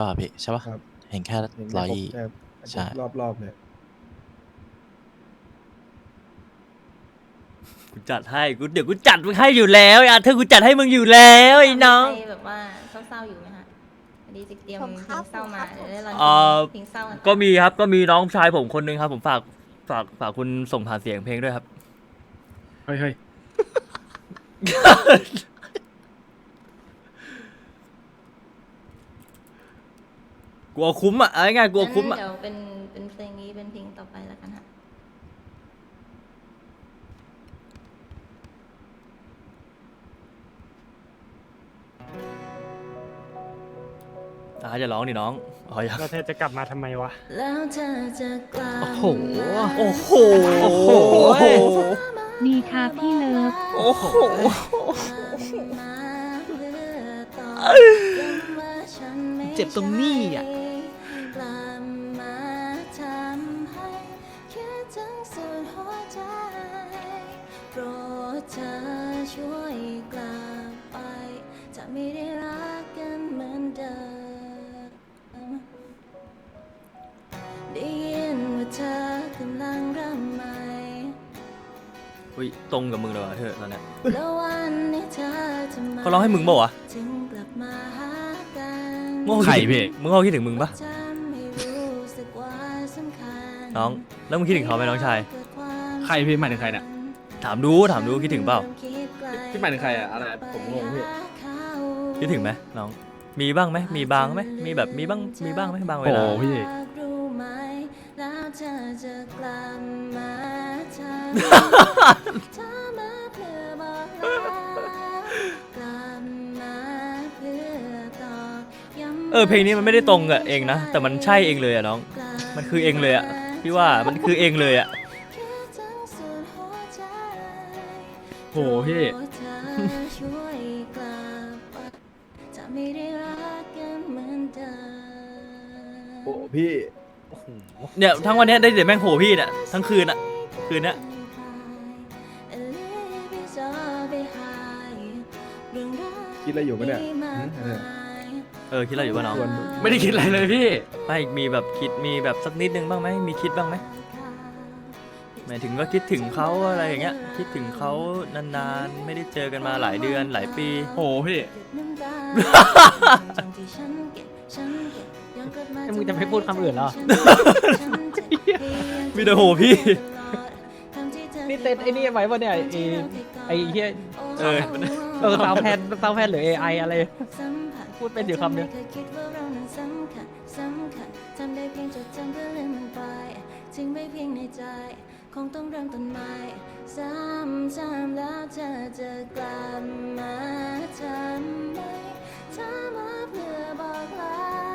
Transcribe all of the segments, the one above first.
ป่ะพี่ใช่ป่ะครับ เห็นแค่เห็นร้อย ครบยี่แค่ใช่ รอบรอบๆเลยกูจัดให้กูเดี๋ยวกูจัดมึงให้อยู่แล้วไอ้อาเธอกูจัดให้มึงอยู่แล้วไอ้น้องใครแบบว่าเศร้าๆอยู่ไหมฮะพอดีจะเตรียมผมเพคลรับ งเศร้ามาผมครับเดี๋ยวได้รันเอ่อ เพลงเศร้ากันก็มีครับก็มีน้องชายผมคนนึงครับ ผมฝากฝากฝากคุณส่งผ่านเสียงเพลงด้วยครับ เฮ้ยเฮ้ย ลัวคุ้มอะเอาง่ายๆกลัวคุ้มอะงั้นเดี๋ยวเป็นเป็นเพลงนี้เป็นเพลงต่อไปแล้วกันฮะอ่าจะร้องดิน้องอ๋อยังเราเธอจะกลับมาทำไมวะ แล้วเธอจะกลับโอ้โหมาโอ้โห โอ้โห ดีค่ะพี่เลิฟ โอ้โหเจ็บตรงนี้อะ อุ้ยตรงกับมึงเลยว่ะเธอตอนเนี้ยแล้ววันนี้เธอจะมาเขาร้องให้มึงเปล่าวะจึงกลับมาหากันมึงเขาคิดถึงมึงเขาคิดถึงมึงปะจะไม่รู้สึกว่าสำคัญน้องแล้วมึงคิดถึงเขาไหมน้องชายใครพี่หมายถึงใครเนี่ย ถามดูถามดูคิดถึงเปล่า พี่หมายถึงใครอะอะไรผมงงพี่ คิดถึงไหมน้อง มีบ้างไหมมีบางไหมมีแบบมีบ้างมีบ้างไหมบางเวโอ้ลา พี่รู้ไหมแล้วเธอจะกลับมาทำ เธอมาเพื่อบอกรักกลับมาเพื่อตอกย้ำเออเพลงนี้มันไม่ได้ตรงกับเองนะ แต่มันใช่เองเลยอะน้อง มันคือเองเลยอะพี่ว่ามันคือเองเลยอะคิดถึงสุดหัวใจโหพี่โปรดเธอช่วยกลับไปจะไม่ได้รักกันเหมือนเดิมโอ้พี่เนี่ยทั้งวันเนี้ยได้แต่แม่งโหพี่เนี่ยทั้งคืนอะ คืนเนี้ยคิดอะไรอยู่ปะเนี่ยหืมอะไรเนี่ยเออคิดอะไรอยู่ป่ะน้องชวนไม่ได้คิดอะไรเลยพี่ ไม่มีแบบคิดมีแบบสักนิดนึงบ้างไหมมีคิดบ้างไหมหมายถึงว่าคิดถึงเขาอะไรอย่างเงี้ย คิดถึงเขานานๆ ไม่ได้เจอกันมาหลายเดือนหลายปีโหพี่ แล้วมึงจะไม่พูดคำอื่นหรอ มีแต่โหพี่นี่ เต้นไอ้นี่ไว้ปะเนี่ยไอ้ไอ้เหี้ยเออเออซาวแพนซาวแพนหรือ AI อะไร พูดเป็นอยู่คำเดียวไม่เคคิดว่าเรานั้นสำคัญสำคัญทำได้เพียงจดจำเพื่อลืมมันไปทิ้งไว้เพียงในใจ คงต้องเริ่มต้นใหม่ซ้ำซ้ำแล้วเธอจะกลับมาทำไมเธอมาเพื่อบอกลา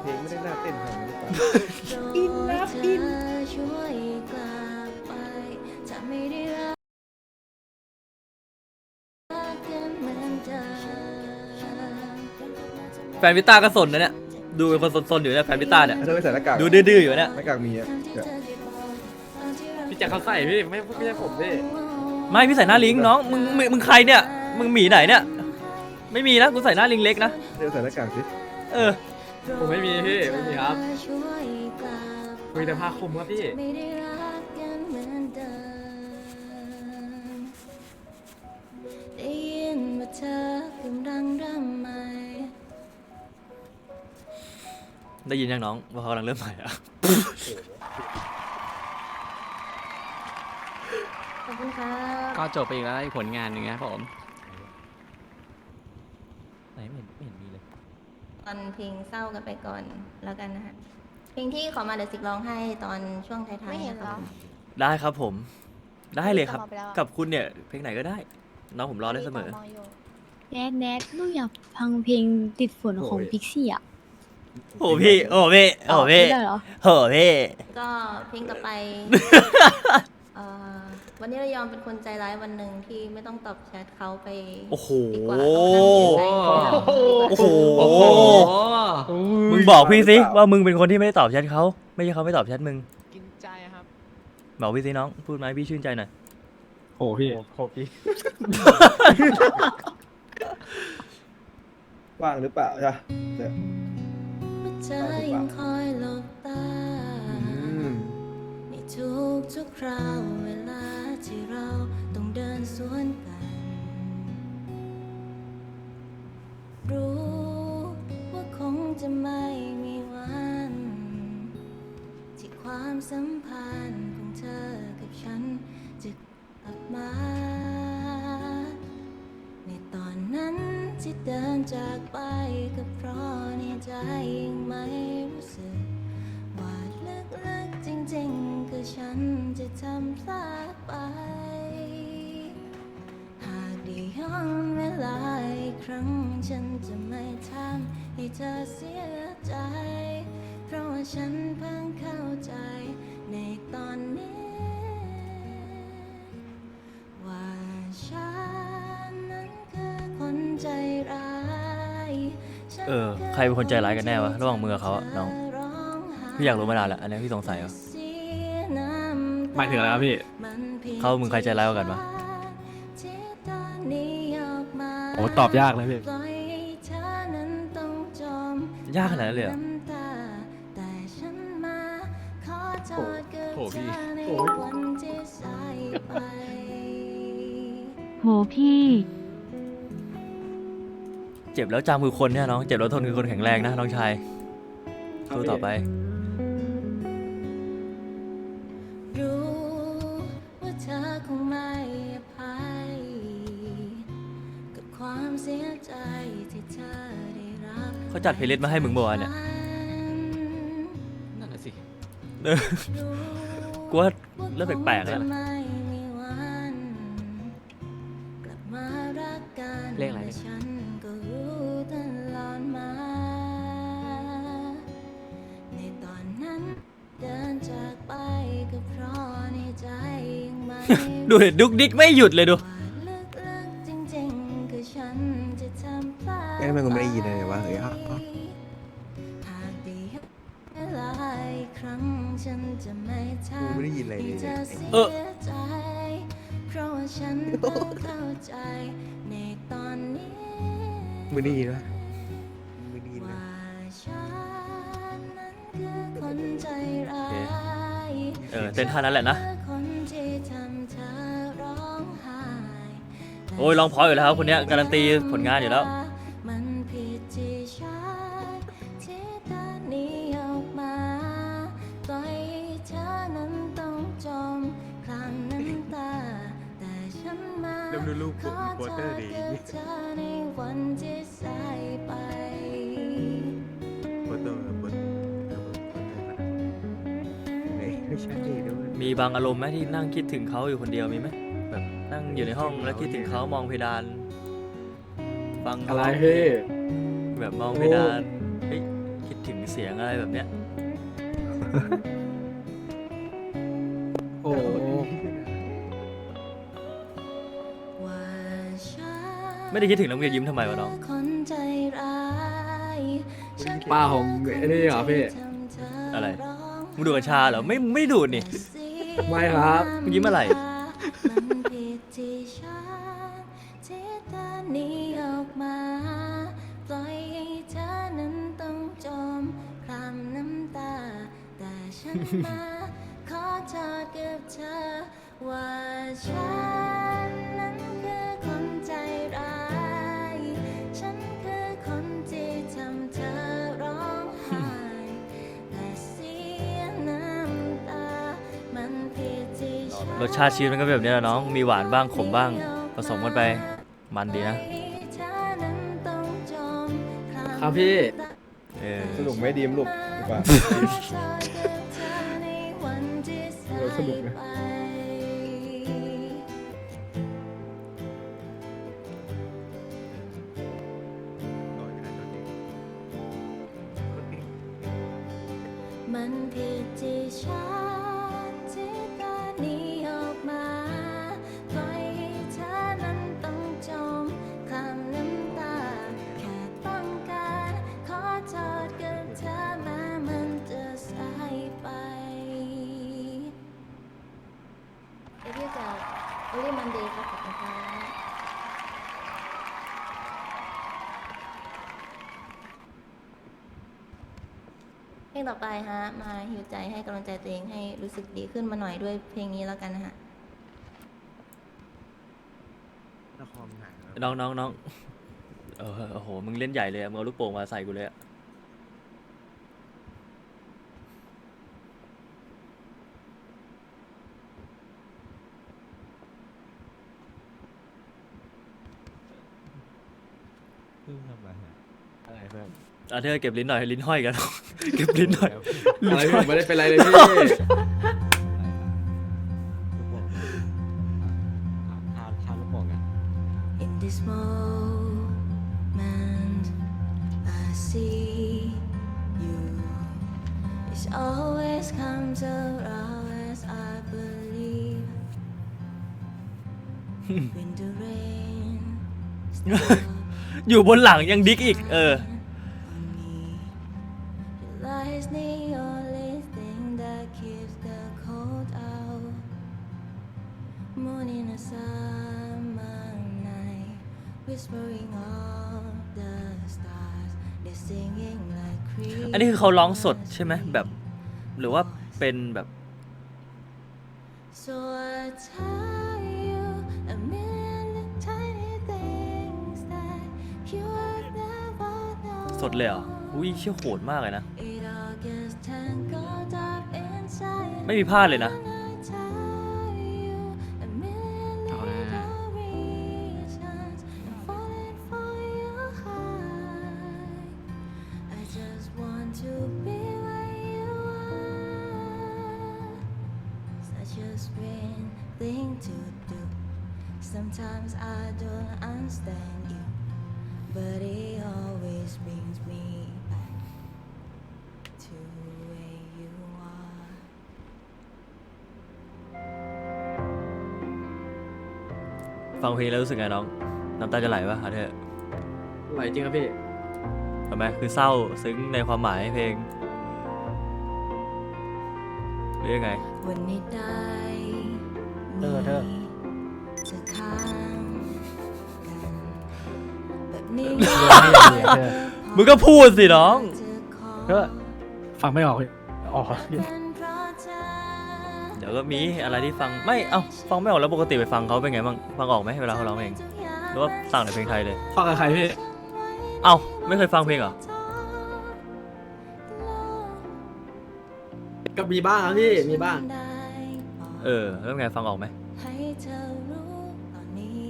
เพลงไม่ใจได้น่าเต้นขนาดนี้หรือเปล่า อินนะอิน ช่วยกลับไปจะไม่ได้รักกันเหมือนเดิม แฟนพิต้าก็สนนะเนี่ย ดูเป็นคนสนๆอยู่เนี่ยแฟนพิต้าเนี่ย เธอไม่ใส่หน้ากากดูดื้อๆอยู่เนี่ย หน้ากากมีอะเดี๋ยวพี่แจ็คเขาใส่พี่ไม่ไม่ใช่ผมพี่ไม่พี่ใส่หน้าลิงน้อง มึงมึงมึงใครเนี่ย มึงหมีไหนเนี่ย ไม่มีนะ กูใส่หน้าลิงเล็กนะ เธอใส่หน้ากากสิ เออ ผมไม่มีพี่ไม่มีครับช่วยกลับมีแต่ผ้าคลุมครับพี่ไม่ได้รักกันเหมือนเดิมได้ยินว่าเธอกำลังเริ่มใหม่ได้ยินยังน้องว่าเขากำลังเริ่มใหม่อะขอบคุณครับก็จบไปอีกแล้วอีกผลงานหนึ่งนะครับผม ไหนไม่เห็นไม่เห็นมีเลย ตอนเพลงเศร้ากันไปก่อนแล้วกันนะฮะเพลงที่ขอมาเดี๋ยวสิกร้องให้ตอนช่วงท้ายๆไม่เห็นนะคเหรรัอบได้ครับผม ได้เลยครับเอาไปแล้วอะกับคุณเนี่ย เพลงไหนก็ได้ น้องผมรอได้เสมองยู่แดดแดดลูกอยากฟังเพลงติดฝนของพิกซี่อะโอ้พี่ โอ้พี่โอ้พี่ไม่ได้เหรอ โอ้พี่ ก็เพลงต่อไป เอ่อ วันนี้เรายอมเป็นคนใจร้ายวันหนึ่งที่ไม่ต้องตอบแชทเขาไปโอ้โห ดีกว่าเขาทำเสียใจโอ้โห โอ้โห มึงบอกพี่สิว่ามึงเป็นคนที่ไม่ได้ตอบแชทเขาไม่ใช่เขาไม่ตอบแชทมึงครับ บอกพี่สิน้องพูดไหมาให้พี่ชื่นใจหน่อยโหพี่โหพี่ ว่างหรือเปล่าจ้ะเดี๋ยวหัวใจยังคอยหลบตา อืม ในทุกทุกๆคราวเวลา ที่เราต้องเดินสวนกัน รู้ว่าคงจะไม่มีวัน ที่ความสัมพันธ์ของเธอกับฉันจะกลับมา ในตอนนั้นที่เดินจากไปก็เพราะในใจยังไม่รู้สึก ฉันจะทำพลาดไป หากได้ย้อนเวลาอีกครั้งฉันจะไม่ทำให้เธอเสียใจ เพราะว่าฉันเพิ่งเข้าใจในตอนนี้ ว่าฉันนั้นคือคนใจร้ายเออ ใครเป็นคนใจร้ายกันแน่วะ ระหว่างมึงกับเขาอะน้อง พี่อยากรู้มานานแล้วอันนี้พี่สงสัยเหรอ หมายถึงอะไรครับพี่ เขามึงใครใจร้ายกว่ากันวะ โอ้ตอบยากเลยพี่ ยากขนาดนั้นเลยเหรอแต่ฉันมาขอโทษกับโหพี่เธอในวันที่สายไปโหพี่ เจ็บแล้วจำคือคนเนี่ยน้อง เจ็บแล้วทนคือคนแข็งแรงนะน้องชายสู้ต่อไป จัดเพลย์ลิสต์มาให้มึงเมื่อวานเนี่ยนั่นน่ะสิ เออกูว่าเริ่มแปลกๆแล้วนะไม่มีวันกลับมารักกันเลขอะไรและฉันก็รู้ตลอดมาในตอนนั้นเดินจากไปก็เพราะในใจยังไม่ ดูเด็ดดุกดิกไม่หยุดเลยดูว่ โอ้ยร้องเพราะอยู่แล้วครับคนเนี้ยการันตีผลงานอยู่แล้ว มันผิดที่ฉันที่ตอนนี้ออกมา ปล่อยให้เธอนั้นต้องจมคลางน้ำตา แต่ฉันมาเริ่มดูรูปขอโปสเตอร์ดีโทษกับเธอในวันที่สายไป โปสเตอร์โปสเตอร์ไม่ใช่เดี๋ยวมันมีบางอารมณ์ไหมที่นั่งคิดถึงเขาอยู่คนเดียวมีไหมแบบนั่ง อยู่ในห้องแล้วคิดถึงเขามองเพดาน ฟังเขาอะไรพี่แบบมองเพดานเฮ้ยคิดถึงเสียงอะไรแบบเนี้ยโอ้ว่าฉันไม่ได้คิดถึงแล้วมึงจะยิ้มทำไมวะน้องคือคนใจร้ายฉันป้าผมไอ้นี่เหรอพี่ทำเธอะไรร้องมึงดูดกัญชาเหรอไม่มึงไม่ดูดนี่ไม่ครับมึงยิ้มอะไร รสชาติชีวิตมันก็แบบนี้แหละน้อง มีหวานบ้างขมบ้าง ผสมกันไป มันดีนะ ครับพี่ เออสนุกไหมดีมลูกดีกว่า ดีครับขอบคุณครับเพลงต่อไปฮะ มาฮิวใจให้กำลังใจตัวเองให้รู้สึกดีขึ้นมาหน่อยด้วยเพลงนี้แล้วกันนะฮะละครหายแล้วน้องน้องน้องเออโอ้โห มึงเล่นใหญ่เลยอะมึงเอาลูกโป่งมาใส่กูเลยอะ อะไรเพื่อนอะเธอเก็บลิ้นหน่อยลิ้นห้อยกัน เก็บลิ้นหน่อย อะไรพี่ผมไม่ได้เป็นไรเลยพี่ อยู่บนหลังยังดิกอีก เออ on me, your light's the only thing that keeps the cold out. Moon in a summer night, whispering all the stars, they're singing like อันนี้คือเขาร้องสดใช่ไหมแบบ หรือว่าเป็นแบบ So I tell สดเลยเหรออุ้ยเชี่ยโหดมากเลยนะ It all gets tangled up inside. ไม่มีพลาดเลยนะ And you but it always brings me back to where you are. ฟังเพลงแล้วรู้สึกไงน้อง น้ำตาจะไหลปะอะเธอไหวจริงครับพี่ ทำไมคือเศร้าซึ้งในความหมายเพลงหรือยังไงวันนี้ได้เธอเธอมี มึงก็พูดสิน้องเธอฟังไม่ออกเลยอ๋อเดี๋ยวก็มีอะไรที่ฟังไม่ เอ้าฟังไม่ออกแล้วปกติไปฟังเขาเป็นไงบ้างฟังออกไหมเวลาเขาร้องเพลงหรือว่าสั่งแต่เพลงไทยเลย ฟังกับใครพี่ เอ้าไม่เคยฟังเพลงเหรอ ก็มีบ้างครับพี่ มีบ้าง เออ แล้วไงฟังออกไหมให้เธอรู้ตอนนี้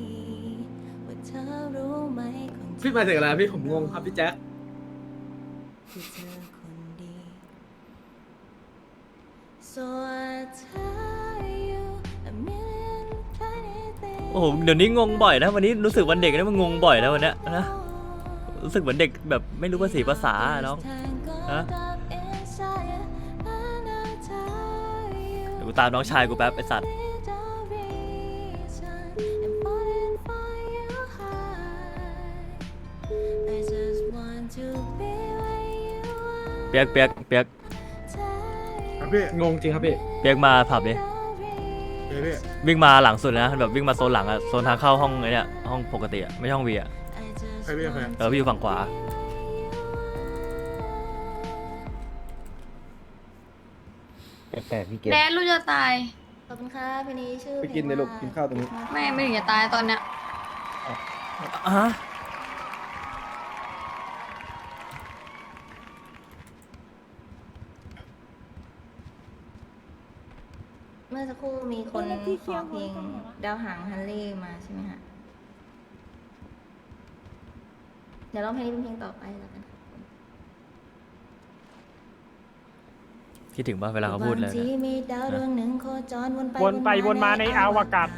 ว่าเธอรู้ไหมคน พี่มาถึงอะไรพี่ผมงงครับพี่แจ๊คคือเธอคนดี So I tell you a million tiny things โอ้โหเดี๋ยวนี้งงบ่อยนะวันนี้รู้สึกวันเด็กนะมันงงบ่อยนะวันเนี้ยนะรู้สึกเหมือนเด็กแบบไม่รู้ภาษีภาษาอะน้อง ฮะ เดี๋ยวกูตามน้องชายกูแป๊บไอสัตว์ ปียกเปียกเปียกครับพี่งงจริงครับพี่เปียกมาผับดิเฮ้ยพี่วิ่งมาหลังสุดเลยนะแบบวิ่งมาโซนหลังอะโซนทางเข้าห้องไอ้เนี่ยห้องปกติอะไม่ใช่ห้องวีอะใครพี่ใครเออพี่อยู่ฝั่งขวาแปลกๆพี่เกมแดดลูกจะตาย ขอบคุณค่ะเพลงนี้ชื่อไปกินเลยลูกกินข้าวตรงนี้ ไม่ไม่ถึงจะตายตอนเนี้ยอะเมื่อสักครู่มีคนขอเพลงดาวหางฮันเล่มาใช่ไหมฮะเดี๋ยวร้องเพลงนี้เป็นเพลงต่อไปแล้วกันครับคิดถึงป่ะเวลาเขาพูดเลยวันที่มีดาวดวงหนึ่งโคจรวนไปวนไปวนมาในอวกาศ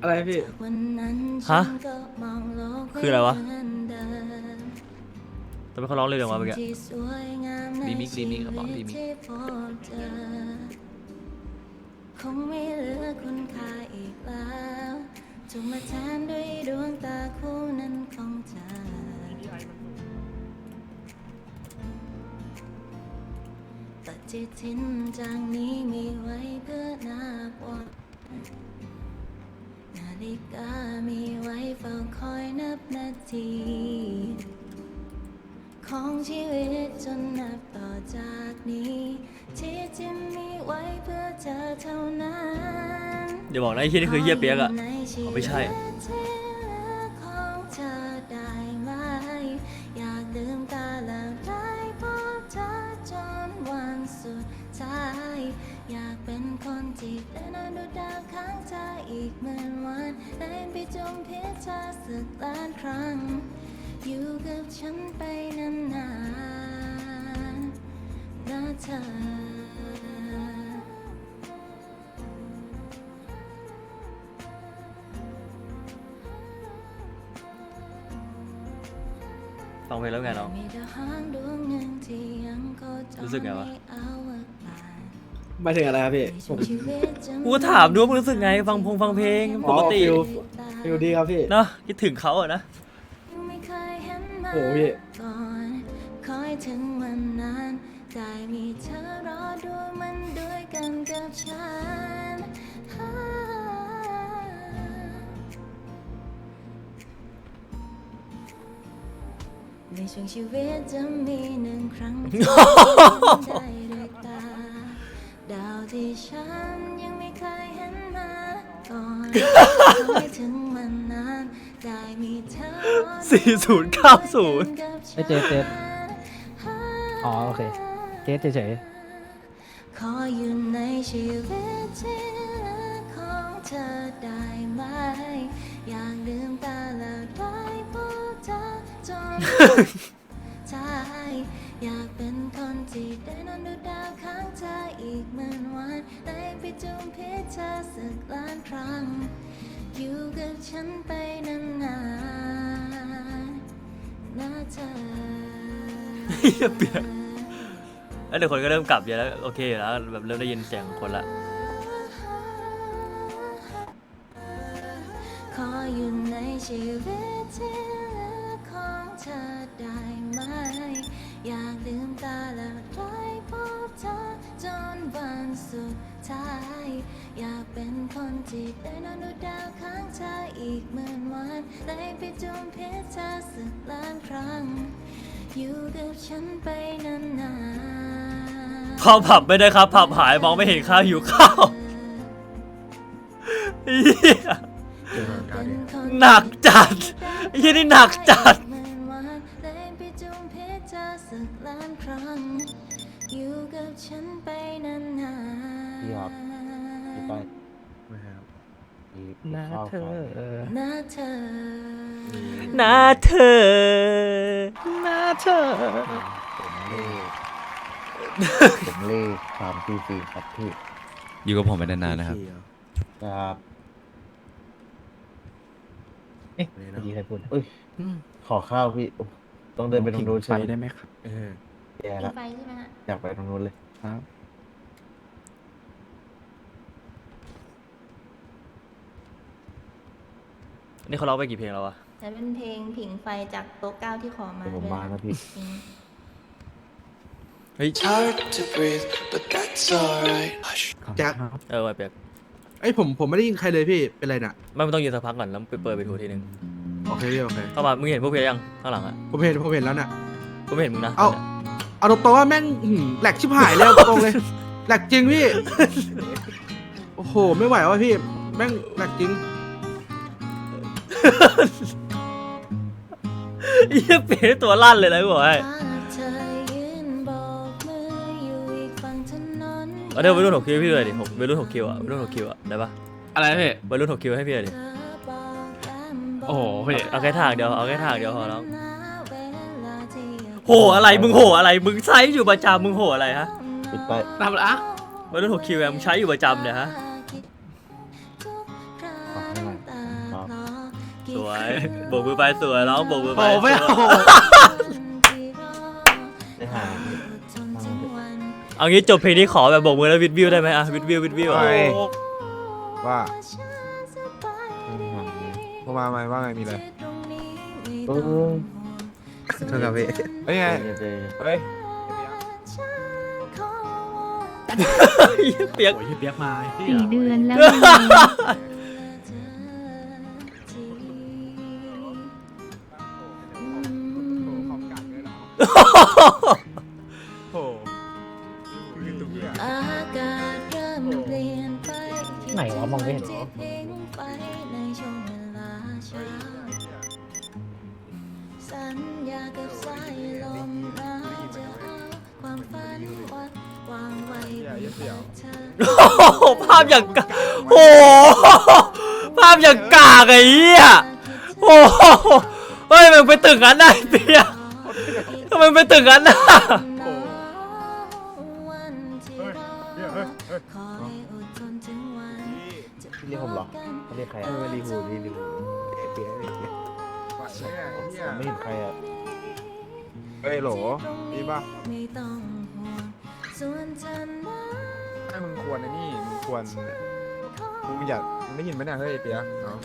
อะไรพี่ วันนั้นฮะ ฉันก็มองโลกคืออะไรวะ เหมือนเดิม ทำไมเขาร้องเรื่องวะเมื่อกี้สิ่งที่สวยงามในรีมิกซ์รีมิกซ์ครับบอสรีมิกซ์ชีวิตที่พบเจอ คงไม่เหลือคุณค่าอีกแล้วจงมาแทนด้วยดวงตาคู่นั้นของเธอปฏิทินจางนี้มีไว้เพื่อนาบวันนาฬิกามีไว้เฝ้าคอยนับนาที ของชีวิตจนนับต่อจากนี้ ที่จะมีไว้เพื่อเธอเท่านั้นเดี๋ยวบอกนะไอ้ที่นี่คือเฮียเปียกอะอ๋อไม่ใช่ ของเธอได้ไหมอยากลืมตาแล้วได้พบเธอจนวันสุดท้าย อยากเป็นคนที่ได้นอนดูดาวข้างเธออีกเหมือนวันได้ไปจมเพียเธอสักล้านครั้ง อยู่กับฉันไปนานๆ นะเธอ ฟังเพลงแล้วไงน้อง มีดาวหางดวงหนึ่งที่ยังโคจรรู้สึกไงวะม่เอากลับมาถึงอะไรครับพี่ผมชีวิตจะกูก็ถามดูว่ามึงรู้สึกไง ฟังพงฟังเพลงปกติฟิล ฟิลดีครับพี่เนาะคิดถึงเขาอะนะยังไม่เคยเห็นมาโอ้โหพี่ก่อนคอยถึงวันนั้น ได้มีเธอรอดูมันด้วยกันกับฉันในช่วงชีวิตจะมีหนึ่งครั้งที่ได้ด้วยตา ดาวที่ฉันยังไม่เคยเห็นมาก่อนคอยถึงวันนั้นได้มีเธอรอดูมันด้วยกันกับฉันไอ้เจเจอ๋อโอเค เจ๊เฉยขออยู่ในชีวิตที่เหลือของเธอได้ไหมอยากลืมตาแล้วได้พบเธอจนทายอยากเป็นคนที่ได้นอนดูดาวข้างเธออีกเหมือนวันได้ไปจุมพิษเธอสักล้านครั้ง อยู่กับฉันไปนานๆนะเธอ เหี้ยเปียก แล้วเดี๋ยวคนก็เริ่มกลับเยอะแล้วโอเคอยู่แล้วแบบเริ่มได้ยินเสียงคนละขออยู่ในชีวิตที่เหลือของเธอได้ไหม อยากลืมตาแล้วได้พบเธอจนวันสุดท้าย อยากเป็นคนที่ได้นอนดูดาวข้างเธออีกหมือนวันได้ไปจุมเพิษเธอสักล้านครั้ง อยู่กับฉันไปนานๆเข้าผับไม่ได้ครับ ผับหายมองไม่เห็นข้าวหิวข้าวเหี้ยหนักจัดไอ้เหี้ยนี่หนักจัด พี่ๆนะเธอนะเธอนะเธอนะเธอผมเล่ผมเล่ความฟรีๆครับพี่อยู่กับผมไปนานๆนะครับพี่เหอครับเอ๊ะเมื่อกี้ใครพูดเอ้ยขอข้าวพี่โอ้ต้องเดินไปตรงนู้นใช่ไหมได้ไหมครับเออแย่ละไปใช่ไหมฮะอยากไปตรงนู้นเลยครับ นี่เขาร้องไปกี่เพลงแล้ววะแต่เป็นเพลงผิงไฟจากโต๊ะเก้าที่ขอมาเดี๋ยวผมด้วยมานะพี่ อืม เฮ้ย It's hard to breathe, but that's alright. Hush. แจ็ค เออไวเปียกไอยผมผมไม่ได้ยินใครเลยพี่ เป็นไรน่ะ ไม่ไม่ต้องยืนสักพักก่อนแล้วไปเปิดไปทูทีนึงโอเคพี่โอเค เข้ามามึงเห็นพวกเพลงยังข้างหลังอะผมเห็นผมเห็นแล้วน่ะ กูไม่เห็นมึงนะเอาเอาตรงๆว่าแม่งอื้อหือแหลกชิบหายเลยเอาตรงๆเลย แหลกจริงพี่ โอ้โห ไม่ไหวว่ะพี่ แม่งแหลกจริง เหี้ยเปียกตัวลั่นเลยนะกูบอกให้ภาพเธอยืนโบกมืออยู่อีกฝั่งถนนเอาเดี๋ยววัยรุ่นหกคิวให้พี่เลยดิหกวัยรุ่นหกคิวอะวัยรุ่นหกคิวอะได้ปะอะไรพี่วัยรุ่นหกคิวให้พี่เลยดิเธอบอกแต้มบกโอ้โหพี่เอาแค่ทางเดียวเอาแค่ทางเดียวพอแล้วณเวลาที่อยากโหอะไรมึงโหอะไรมึงใช้อยู่ประจำมึงโหอะไรฮะปิดไปทำอะไรอะวัยรุ่นหกคิวอะมึงใช้อยู่ประจำเนี่ยฮะ วยโบกมือไปสวยน้องโบกมือไปโอ้ไม่เอาที่รอได้หาพี่จนถึงวันเอางี้จบเพลงนี้ขอแบบโบกมือแล้ววิดวิวได้ไหมอะวิดวิววิดวิวอะไปว่าฉันสบายดีพอมาไหมว่าไงมีอะไรที่ตรงนี้ไม่เอต้องอห่วงโทษครับพี่เฮ้ยไงเดี๋ยวเดี๋ยวเฮ้ยฉันขอวอนเปียกโอ้ยเปียกมาสี่เดือนแล้ว ไงเธอทีอืมโอ้อากาศเริ่มเปลี่ยนไปไหนวะมองไม่เห็นเวลาเช้าสัญญากับสายลมหนาจะเอาความฝันวัดวางไว้บนฟ้าเธอ โอ้โหภาพอย่างกาโอ้โหภาพอย่างกากไอ้เหี้ยโอ้โหเฮ้ยมันไปตึกนั้นได้เปียทำ ไมมันไปตึกนั้นน่ะเรียกผมเหรอเขาเรียกใครออะอรีหูรีรีหูเปียเปียเปียผมไม่เห็นใครอะเฮ้ยโหลนี่ป่ะไม่ต้องห่วงส่วนฉันนั้นให้มึงควรไอ้นี่มึงควรมึงอยากมึงได้ยินไหมเนี่ยเฮ้ยเปียเนาะ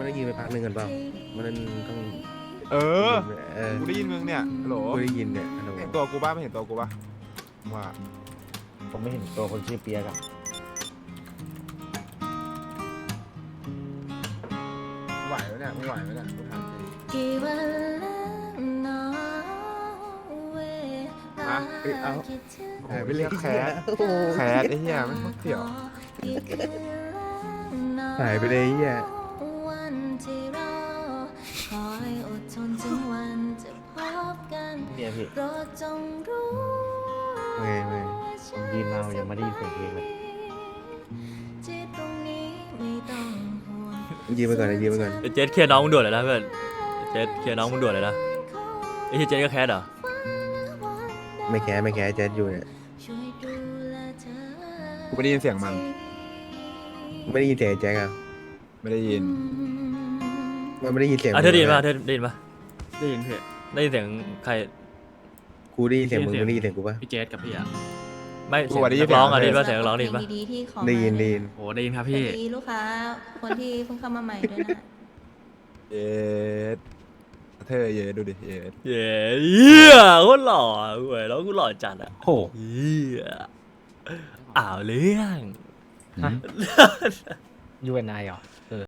มันได้ยินไปพักหนึ่งกันเปล่ามันนั้นต้องเออเออกูได้ยินมึงเนี่ยฮัลโหลกูได้ยินเนี่ยฮัลโหลเห็นตัวกูป่ะไม่เห็นตัวกูป่ะว่าผมไม่เห็นตัวคนชื่อเปียกอะไหวไหมเนี่ยไม่ไหวไหมเนี่ยกูถามจริงกี่วันแล้วหนอเวลาฮะเอ้ยเอาคิดถึงโอ้ยไปเรียกแคสแคสไอ้เหี้ยไม่ต้องเสี่ยวกี่คืนแล้วหนอหายไปเลยไอ้เฮีย พี่โปรดจงรู้ไงไงว่าฉัผมยืนมายังไม่ได้ยินเสียงเพลงเลยที่ตรงนี้ไม่ต้องห่วงยืมไปก่อนนะยืมไปก่อน เจสเคลียร์น้องมึงด่วนเลยนะเพื่อนเจสเคลียร์น้องมึงด่วนเลยนะไอ้เหี้ยเจสก็แคสเหรอไม่แคร์ไม่แคร์แจ๊ดอยู่เนี่ยช่วยดูแลเธอกูไม่ได้ยินเสียงมัน ไม่ได้ยินเสียงไอ้แจ๊กอะไม่ได้ยิน มันไม่ได้ยินเสียงอะเธอได้ยินมึงป่ะอะเธอได้ยินป่ะได้ยินพี่ได้ยินเสียงใคร กูได้ยินเสียงมึงมึงได้ยินเสียงกูปะพี่เจสกับพี่อะไม่กูเสียงว่าได้ยินนักร้องอะเสีได้ยงยินป่ะเสียงนักร้องได้ยินป่ะดีๆที่ขอได้ยินมาได้ยินโอ้ได้ยินครับสวัพี่สดีลูกค้า คนที่เพิ่งเข้ามาใหม่ด้วยนะ เย็ดเธอเย็ดดูดิเย็ดเย้เหี้ยโคตรหล่อเว้ยแล้วกูหล่อจัดอะโอ้เหี้ยอ้าวเรื่อง ยูเอ็นไอเหรอ